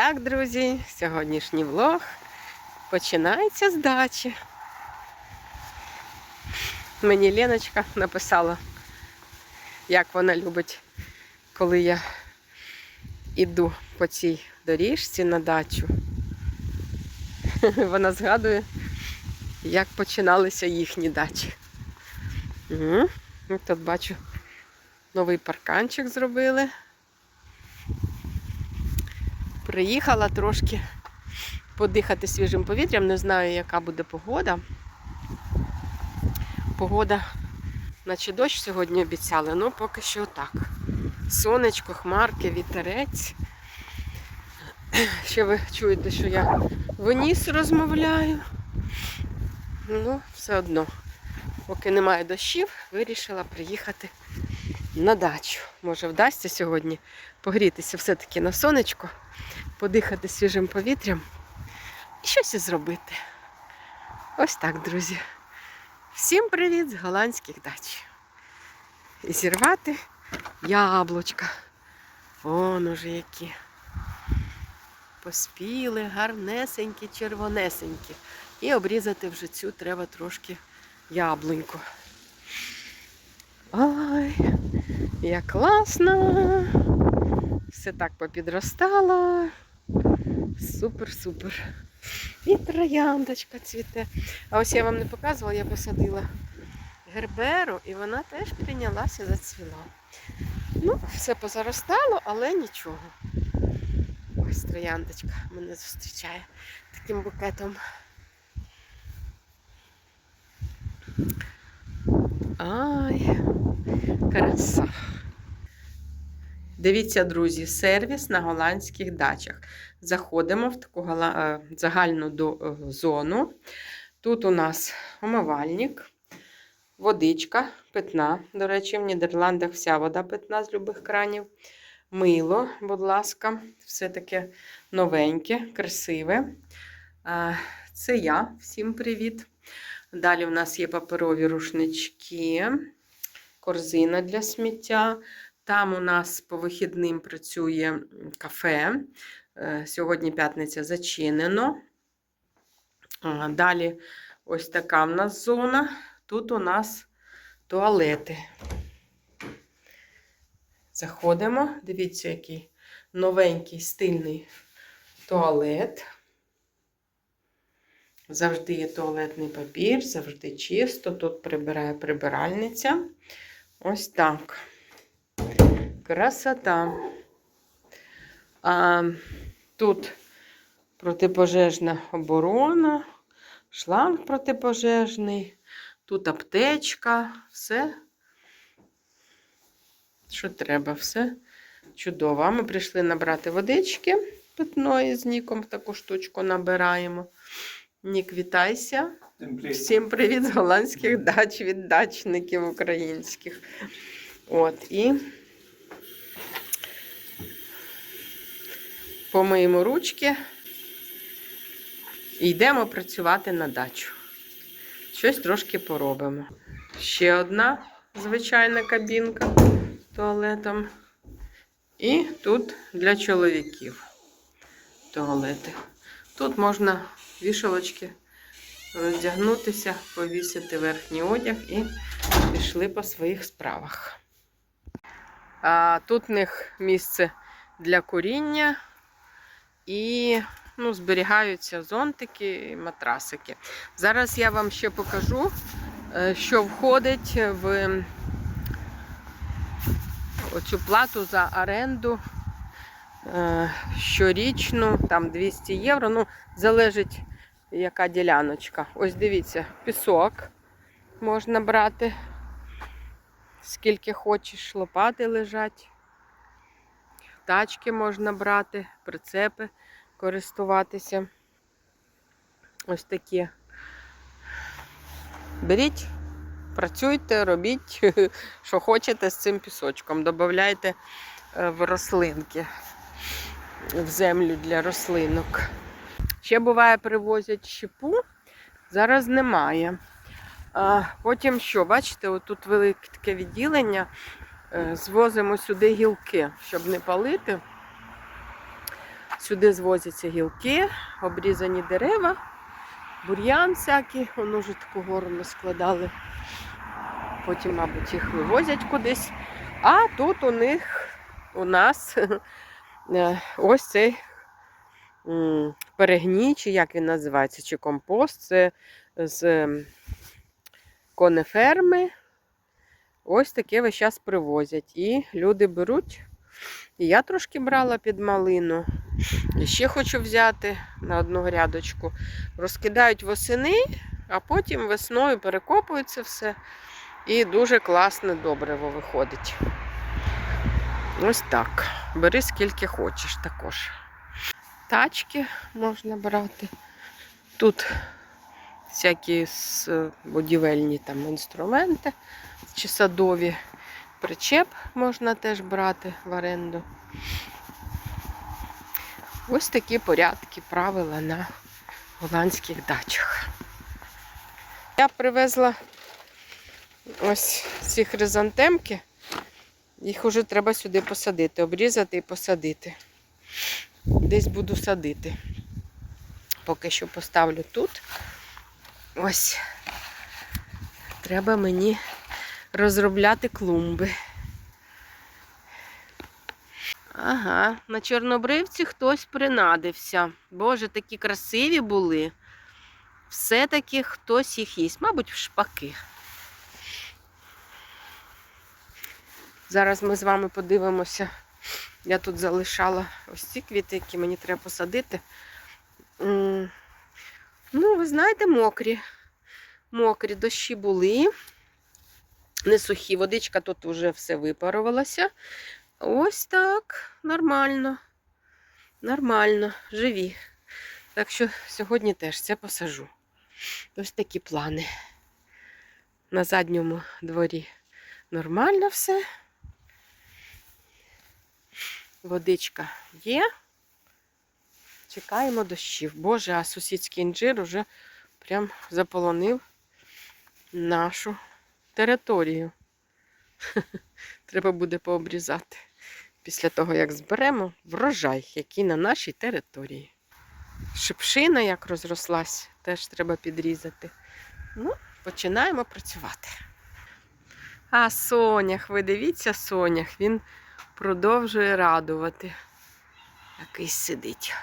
так, друзі, сьогоднішній влог починається з дачі. Мені Леночка написала, як вона любить, коли я іду по цій доріжці на дачу. Вона згадує, як починалися їхні дачі. Угу. Тут бачу, новий парканчик зробили. Приїхала трошки подихати свіжим повітрям. Не знаю, яка буде погода. Погода, наче дощ сьогодні обіцяли, ну поки що так. Сонечко, хмарки, вітерець. Ще ви чуєте, що я в ніс розмовляю. Ну, все одно, поки немає дощів, вирішила приїхати на дачу. Може, вдасться сьогодні погрітися все-таки на сонечко, подихати свіжим повітрям і щось зробити. Ось так, друзі. Всім привіт з голландських дач. І зірвати яблучка. Вон уже які. Поспіли, гарнесенькі, червонесенькі. І обрізати вже цю треба трошки яблуньку. Ой, як класно! Все так попідростало. Супер-супер. І трояндочка цвіте. А ось я вам не показувала, я посадила герберу, і вона теж прийнялася зацвіла. Ну, все позаростало, але нічого. Ось трояндочка мене зустрічає таким букетом. Ай, краса. Дивіться, друзі, сервіс на голландських дачах. Заходимо в таку е, загальну е, зону. Тут у нас умивальник, водичка питна. До речі, в Нідерландах вся вода питна з любих кранів. Мило, будь ласка, все таке новеньке, красиве. Е, Це я. Всім привіт. Далі у нас є паперові рушнички, корзина для сміття. Там у нас по вихідним працює кафе. Е, Сьогодні п'ятниця зачинено. Далі ось така в нас зона. Тут у нас туалети. Заходимо. Дивіться, який новенький стильний туалет. Завжди є туалетний папір, завжди чисто. Тут прибирає прибиральниця. Ось так. Красота. А, тут протипожежна оборона, шланг протипожежний, тут аптечка, все, що треба, все чудово. А ми прийшли набрати водички питної з Ніком, таку штучку набираємо. Нік, вітайся. Всім привіт з голландських дач від дачників українських. От, і помиємо ручки і йдемо працювати на дачу. Щось трошки поробимо. Ще одна звичайна кабінка з туалетом. І тут для чоловіків туалети. Тут можна вішалочки роздягнутися, повісити верхній одяг і пішли по своїх справах. А, тут в них місце для куріння і ну, зберігаються зонтики і матрасики. Зараз я вам ще покажу, е, що входить в оцю плату за оренду е, щорічну, там 200 євро. Ну, залежить, яка діляночка. Ось дивіться, пісок можна брати. Скільки хочеш, лопати лежать. Тачки можна брати, прицепи користуватися. Ось такі. Беріть, працюйте, робіть, що хочете з цим пісочком. Додавайте в рослинки, в землю для рослинок. Ще буває, привозять щепу, зараз немає. А Потім що, бачите, отут велике таке відділення. Е, Звозимо сюди гілки, щоб не палити. Сюди звозяться гілки, обрізані дерева, бур'ян всякий, воно вже таку гору ми складали. Потім, мабуть, їх вивозять кудись. А тут у них, у нас е, ось цей перегній, чи як він називається, чи компост. Це з конеферми. Ось таке весь час привозять. І люди беруть. І я трошки брала під малину. І ще хочу взяти на одну грядочку. Розкидають восени, а потім весною перекопують це все. І дуже класне добриво виходить. Ось так. Бери скільки хочеш також. Тачки можна брати. Тут всякі будівельні там інструменти чи садові. Причеп можна теж брати в оренду. Ось такі порядки, правила на голландських дачах. Я привезла ось ці хризантемки. Їх уже треба сюди посадити, обрізати і посадити. Десь буду садити. Поки що поставлю тут. Ось. Треба мені розробляти клумби. Ага, на чорнобривці хтось принадився. Боже, такі красиві були. Все-таки хтось їх їсть, мабуть, в шпаки. Зараз ми з вами подивимося. Я тут залишала ось ці квіти, які мені треба посадити. Ну, ви знаєте, мокрі. Мокрі дощі були. Не сухі, водичка тут вже все випарувалася. Ось так, нормально. Нормально, живі. Так що сьогодні теж це посажу. Ось такі плани. На задньому дворі нормально все. Водичка є. Чекаємо дощів. Боже, а сусідський інжир уже прям заполонив нашу територію. Треба буде пообрізати після того, як зберемо врожай, який на нашій території. Шипшина, як розрослась, теж треба підрізати. Ну, починаємо працювати. А сонях, ви дивіться, сонях, він продовжує радувати. Якийсь сидить.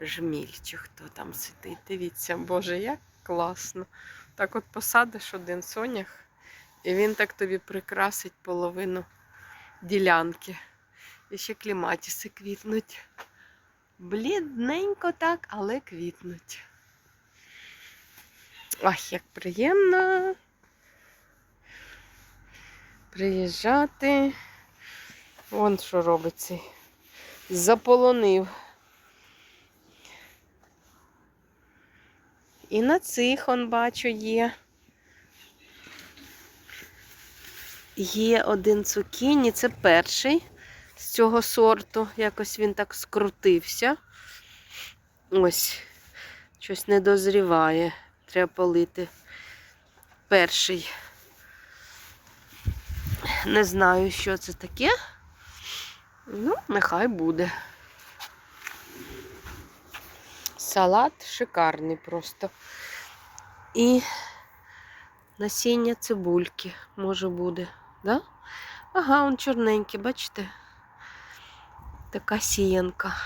Жміль, чи хто там сидить. Дивіться, Боже, як класно. Так от посадиш один сонях, і він так тобі прикрасить половину ділянки. І ще кліматіси квітнуть. Блідненько так, але квітнуть. Ах, як приємно приїжджати. Вон що робиться. Заполонив. І на цих, он бачу, є. Є один цукіні, це перший з цього сорту. Якось він так скрутився. Ось, щось не дозріває. Треба полити. Перший. Не знаю, що це таке. Ну, нехай буде. Салат шикарний просто. І насіння цибульки, може буде, да? Ага, он чорненький, бачите? Така сіянка.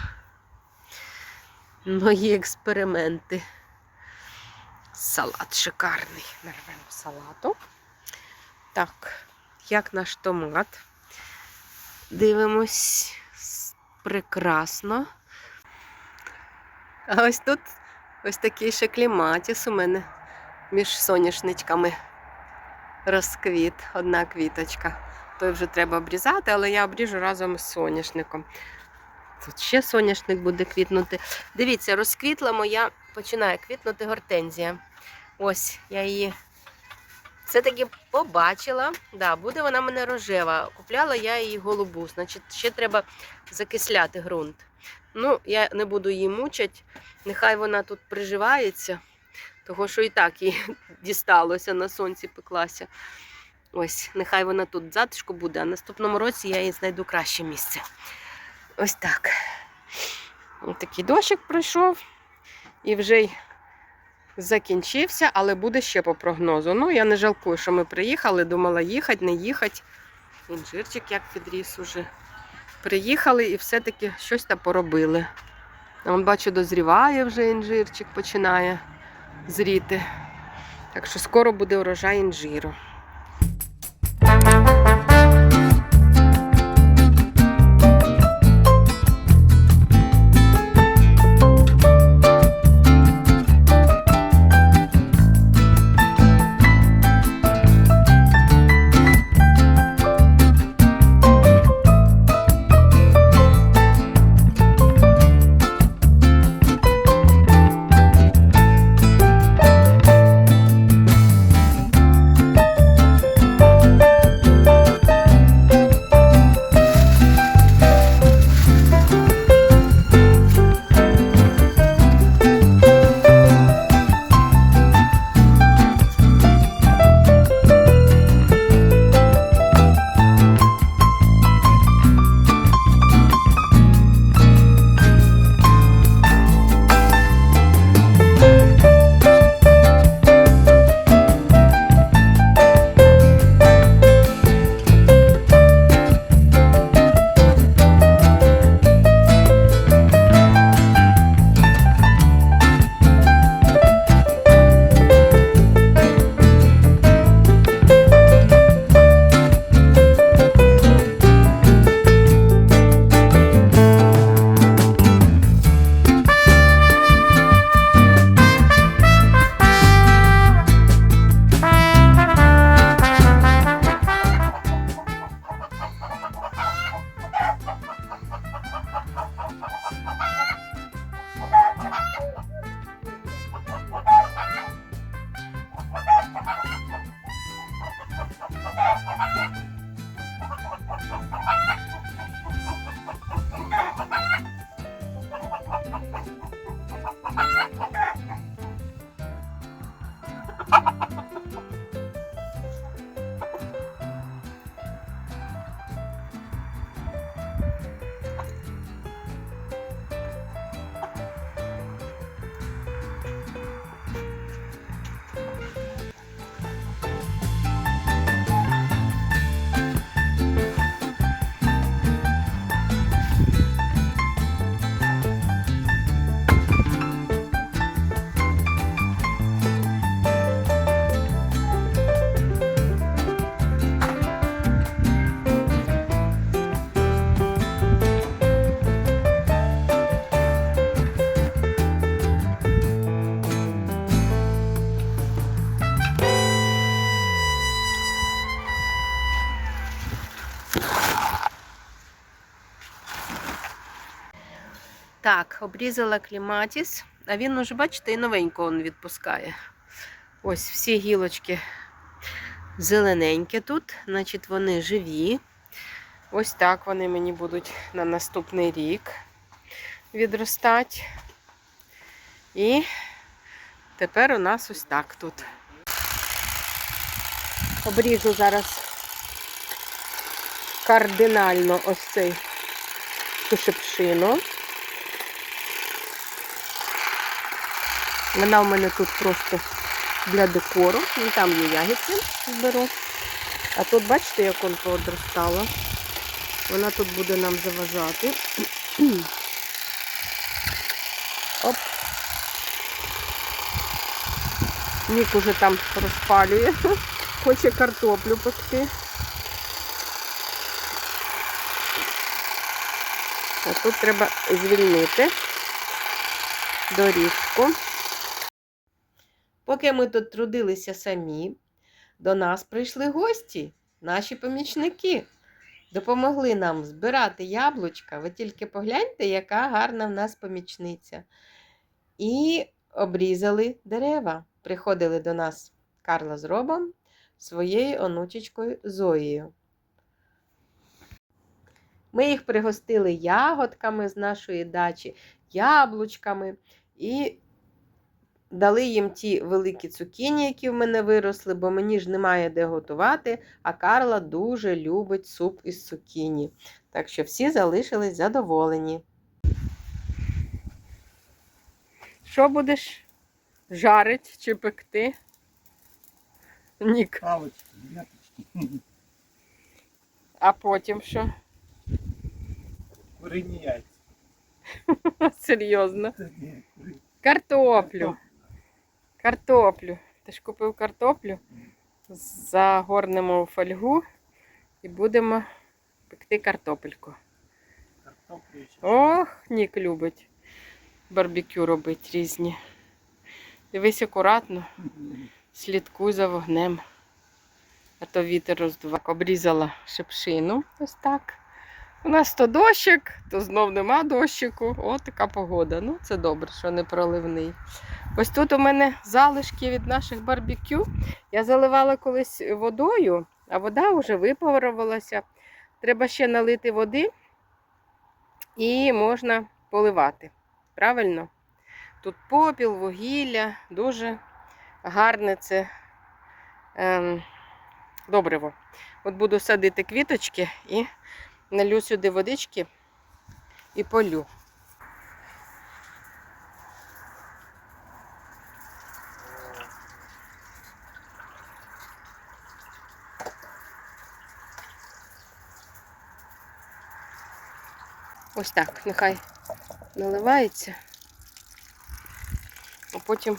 Мої експерименти. Салат шикарний. Нарвемо салату. Так, як наш томат. Дивимось прекрасно. А ось тут ось такий ще кліматіс у мене між соняшничками розквіт, одна квіточка. Той вже треба обрізати, але я обріжу разом з соняшником. Тут ще соняшник буде квітнути. Дивіться, розквітла моя, починає квітнути гортензія. Ось, я її все-таки побачила. Да, буде вона мене рожева. Купляла я її голубу, значить, ще треба закисляти ґрунт. Ну, я не буду її мучити. Нехай вона тут приживається, того що і так їй дісталося, на сонці пеклася. Ось, нехай вона тут затишку буде, а наступному році я їй знайду краще місце. Ось так. Ось такий дощик пройшов і вже й закінчився, але буде ще по прогнозу. Ну, я не жалкую, що ми приїхали, думала їхати, не їхати. Інжирчик як підріс уже. Приїхали і все-таки щось там поробили. Вон, бачу, дозріває вже інжирчик, починає зріти. Так що скоро буде урожай інжиру. Обрізала кліматіс, а він уже, бачите, і новенького він відпускає. Ось всі гілочки зелененькі тут, значить вони живі. Ось так вони мені будуть на наступний рік відростати. І тепер у нас ось так тут. Обріжу зараз кардинально ось цей цю Вона в мене тут просто для декору. Ну, там є ягідки зберу. А тут, бачите, як он поодростала. Вона тут буде нам заважати. Оп. Нік уже там розпалює. Хоче картоплю пекти. А тут треба звільнити доріжку. Поки ми тут трудилися самі, до нас прийшли гості, наші помічники. Допомогли нам збирати яблучка. Ви тільки погляньте, яка гарна в нас помічниця. І обрізали дерева. Приходили до нас Карла з Робом своєю онучечкою Зоєю. Ми їх пригостили ягодками з нашої дачі, яблучками і дали їм ті великі цукіні, які в мене виросли, бо мені ж немає де готувати, а Карла дуже любить суп із цукіні. Так що всі залишились задоволені. Що будеш жарить чи пекти? Нік. А потім що? Курині яйця. Серйозно. Картоплю. Картоплю. Ти ж купив картоплю, загорнемо у фольгу і будемо пекти картопельку. Ох, Нік любить барбекю робити різні. Дивись акуратно, слідкуй за вогнем. А то вітер роздував. Обрізала шипшину. Ось так. У нас то дощик, то знов нема дощику. О, така погода. Ну, це добре, що не проливний. Ось тут у мене залишки від наших барбекю. Я заливала колись водою, а вода вже випарувалася. Треба ще налити води і можна поливати. Правильно? Тут попіл, вугілля, дуже гарне це ем, добриво. От буду садити квіточки і налю сюди водички і полю. Ось так, нехай наливається. А потім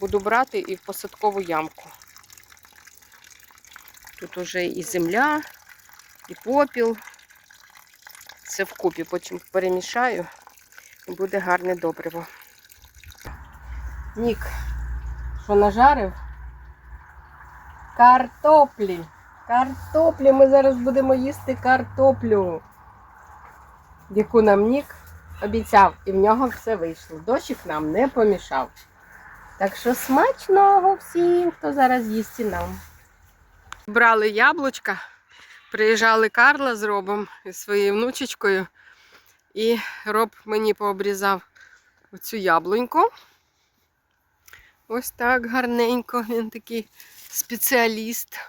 буду брати і в посадкову ямку. Тут уже і земля, і попіл. Все вкупі, потім перемішаю і буде гарне добриво. Нік, що нажарив? Картоплі. Картоплі. Ми зараз будемо їсти картоплю яку нам Нік обіцяв, і в нього все вийшло. Дощик нам не помішав. Так що смачного всім, хто зараз їсть і нам. Брали яблучка, приїжджали Карла з Робом і своєю внучечкою. І Роб мені пообрізав оцю яблуньку. Ось так гарненько. Він такий спеціаліст.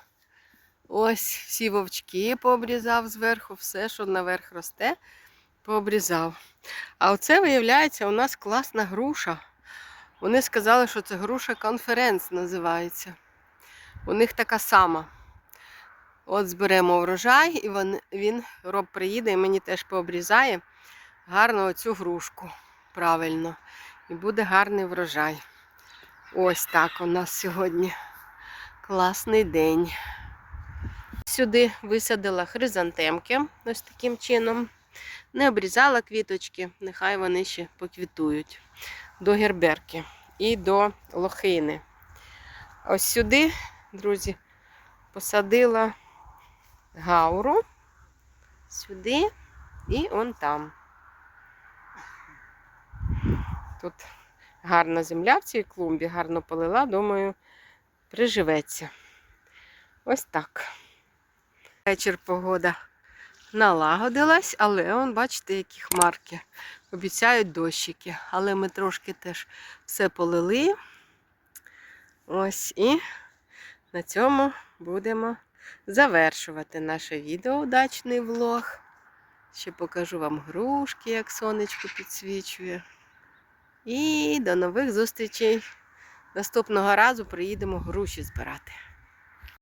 Ось всі вовчки пообрізав зверху, все, що наверх росте пообрізав. А оце, виявляється, у нас класна груша. Вони сказали, що це груша конференц називається. У них така сама. От зберемо врожай, і він, роб приїде і мені теж пообрізає гарно оцю грушку. Правильно. І буде гарний врожай. Ось так у нас сьогодні класний день. Сюди висадила хризантемки ось таким чином. Не обрізала квіточки, нехай вони ще поквітують до герберки і до лохини. Ось сюди, друзі, посадила гауру, сюди і он там. Тут гарна земля в цій клумбі, гарно полила, думаю, приживеться. Ось так. Вечір погода налагодилась, але он, бачите, які хмарки. Обіцяють дощики. Але ми трошки теж все полили. Ось і на цьому будемо завершувати наше відео дачний влог. Ще покажу вам грушки, як сонечко підсвічує. І до нових зустрічей. Наступного разу приїдемо груші збирати.